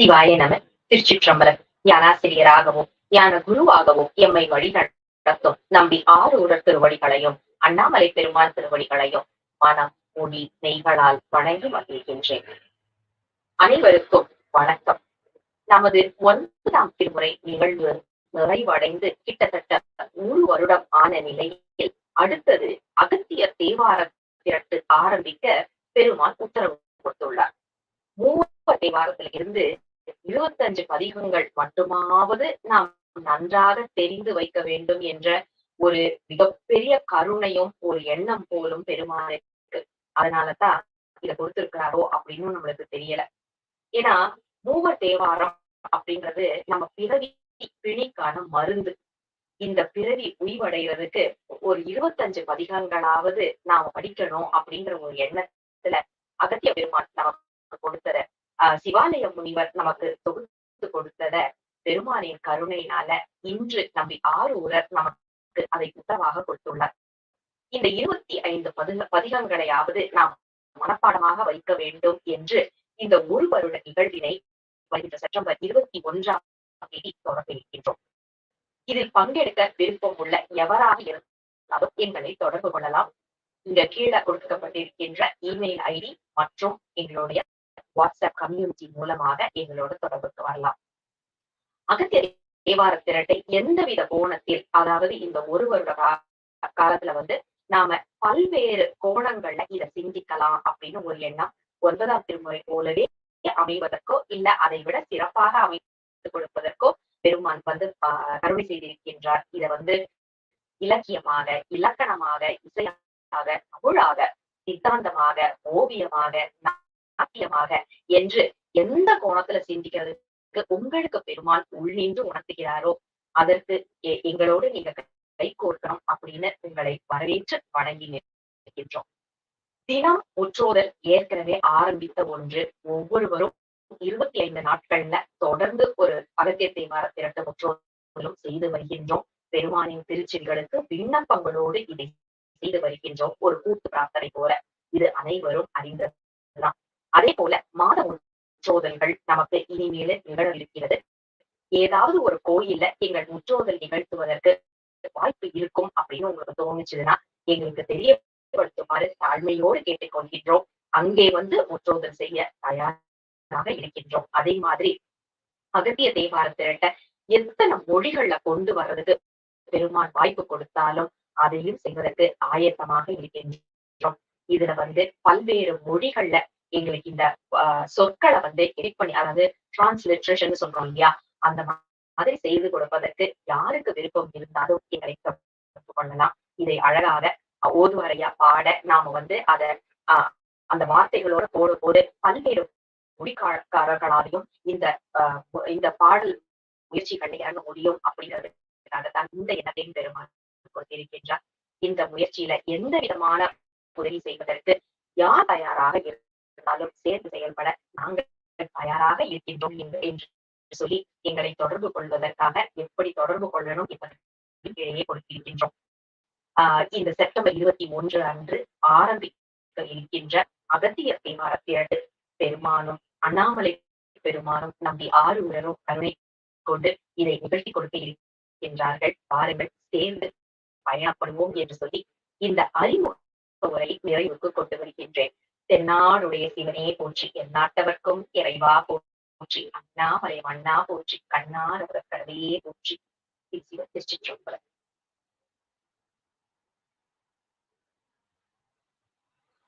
சிவாய நம. திருச்சிற்றம்பலம். ஞானாசிரியராகவும் ஞான குருவாகவும் எம்மை வழி நடத்தும். நம்பி ஆரூரர் திருவடிகளையும் அண்ணாமலை பெருமாள் திருவடிகளையும் மனம் மொழி நெய்களால் வணங்கி மகிழ்கின்றேன். அனைவருக்கும் வணக்கம். நமது ஒன்பதாம் திருமுறை நிகழ்வு நிறைவடைந்து கிட்டத்தட்ட நூறு வருடம் ஆன நிலையில் அடுத்தது அகத்தியர் தேவார திரட்டு ஆரம்பிக்க பெருமாள் உத்தரவு கொடுத்துள்ளார். மூவ தேவாரத்தில் இருந்து இருபத்தஞ்சு பதிகங்கள் மட்டுமாவது நாம் நன்றாக தெரிந்து வைக்க வேண்டும் என்ற ஒரு மிகப்பெரிய கருணையும் ஒரு எண்ணம் போலும் பெருமாளுக்கு அதனாலதான் இதை கொடுத்திருக்கிறாரோ அப்படின்னு நம்மளுக்கு தெரியல. ஏன்னா மூவர் தேவாரம் அப்படின்றது நம்ம பிறவி பிணிக்கான மருந்து. இந்த பிறவி உய்வடைகிறதுக்கு ஒரு இருபத்தஞ்சு பதிகங்களாவது நாம படிக்கணும் அப்படின்ற ஒரு எண்ணத்துல அகத்திய பெருமான் நமக்கு கொடுத்தத ஆஹ் சிவாலய முனிவர் நமக்கு தொகுத்து கொடுத்தத பெருமானின் கருணையினால இன்று நம்பி ஆறு உரர் நமக்கு அதை புத்தமாக கொடுத்துள்ளார். இந்த இருபத்தி ஐந்து பதிக பதிகங்களையாவது நாம் மனப்பாடமாக வைக்க வேண்டும் என்று இந்த ஒரு வருட நிகழ்வினை வருகின்ற செப்டம்பர் இருபத்தி ஒன்றாம் தேதி தொடர்பிருக்கின்றோம் இதில் பங்கெடுக்க விருப்பம் உள்ள எவராக இருந்தாலும் எங்களை தொடர்பு கொள்ளலாம். இந்த கீழே கொடுக்கப்பட்டிருக்கின்ற இமெயில் ஐடி மற்றும் எங்களுடைய வாட்ஸ்அப் கம்யூனிட்டி மூலமாக எங்களோட தொடர்புக்கு வரலாம். அகத்திய தேவார திரட்டை எந்தவித கோணத்தில் அதாவது இந்த ஒரு வருட காலத்துல வந்து நாம பல்வேறு கோணங்கள்ல இத சிந்திக்கலாம் அப்படின்னு ஒரு எண்ணம் ஒன்பதாம் திருமுறை போலவே அமைவதற்கோ இல்ல அதை விட சிறப்பாக அமைத்து கொடுப்பதற்கோ பெருமான் வந்து கருணை செய்திருக்கின்றார். இத வந்து இலக்கியமாக இலக்கணமாக இசையாக தமிழாக சித்தாந்தமாக ஓவியமாக சாத்தியமாக என்று எந்த கோணத்துல சிந்திக்கிறதுக்கு உங்களுக்கு பெருமாள் உள்நின்று உணர்த்துகிறாரோ அதற்கு எங்களோடு நீங்க கை கோர்க்கணும் அப்படின்னு உங்களை வரவேற்று வணங்கி நிற்கின்றோம். தினம் முற்றோதல் ஏற்கனவே ஆரம்பித்த ஒன்று. ஒவ்வொருவரும் இருபத்தி ஐந்து நாட்கள்ல தொடர்ந்து ஒரு அகத்தியத்தை தேவார திரட்ட முற்றோதலும் செய்து வருகின்றோம். பெருமானின் திருச்சில்களுக்கு விண்ணப்பங்களோடு இதை செய்து வருகின்றோம். ஒரு கூட்டு பிரார்த்தனை போல இது அனைவரும் அறிந்ததுதான். அதே போல மாதம் முற்றோதல்கள் நமக்கு இனிமேல நிகழவிருக்கிறது ஏதாவது ஒரு கோயில்ல எங்கள் முற்றோதல் நிகழ்த்துவதற்கு வாய்ப்பு இருக்கும் அப்படின்னு உங்களுக்கு தோணுச்சுன்னா எங்களுக்கு தெரியப்படுத்துமாறு தாழ்மையோடு கேட்டுக்கொள்கின்றோம். அங்கே வந்து முற்றோதல் செய்ய தயாராக இருக்கின்றோம். அதே மாதிரி அகத்திய தேவார திரட்ட எத்தனை மொழிகள்ல கொண்டு வர்றதுக்கு பெருமான் வாய்ப்பு கொடுத்தாலும் அதையும் செய்வதற்கு ஆயத்தமாக இருக்கின்றோம். இதுல வந்து பல்வேறு மொழிகள்ல எங்களுக்கு இந்த சொற்களை வந்து எடிட் பண்ணி அதாவது டிரான்ஸ்லிட்ரேஷன் சொல்றோம் இல்லையா? அந்த மாதிரி செய்து கொடுப்பதற்கு யாருக்கு விருப்பம் இருந்தாலும் எங்களை தொடர்பு கொள்ளலாம். இதை அழகாக ஓதுவரையா பாட நாம வந்து அத ஆஹ் அந்த வார்த்தைகளோட போடும் போது பல்வேறு மொழிக்காரர்களாலையும் இந்த இந்த பாடல் முயற்சி இறங்க முடியும் அப்படிங்கிறதுக்காகத்தான் இந்த எண்ணத்தையும் பெருமாள் கொடுத்திருக்கின்றார். இந்த முயற்சியில எந்த விதமான உதவி செய்வதற்கு யார் தயாராக இருந்தாலும் சேர்ந்து செயல்பட நாங்கள் தயாராக இருக்கின்றோம் என்று சொல்லி எங்களை தொடர்பு கொள்வதற்காக எப்படி தொடர்பு கொள்ளணும் என்பதை கொடுத்திருக்கின்றோம். ஆஹ் இந்த செப்டம்பர் இருபத்தி ஒன்று அன்று ஆரம்பிக்க இருக்கின்ற அகத்திய தேவார பெருமானும் அண்ணாமலை பெருமானும் நம்பி ஆறு உடனும் கருணை கொண்டு இதை நிகழ்த்தி கொடுக்க இருக்கின்றார்கள். பாருங்கள் சேர்ந்து பயணப்படுவோம் என்று சொல்லி இந்த அறிமுக உரை நிறைவுக்கு கொண்டு வருகின்றேன். தென்னாடுடைய சிவனே போற்றி எந்நாட்டவர்க்கும் இறைவா போற்றி அண்ணாமலை மண்ணா போற்றி கண்ணார் கடவே போற்றி. சிவ திருச்சிற்றம்பலம்.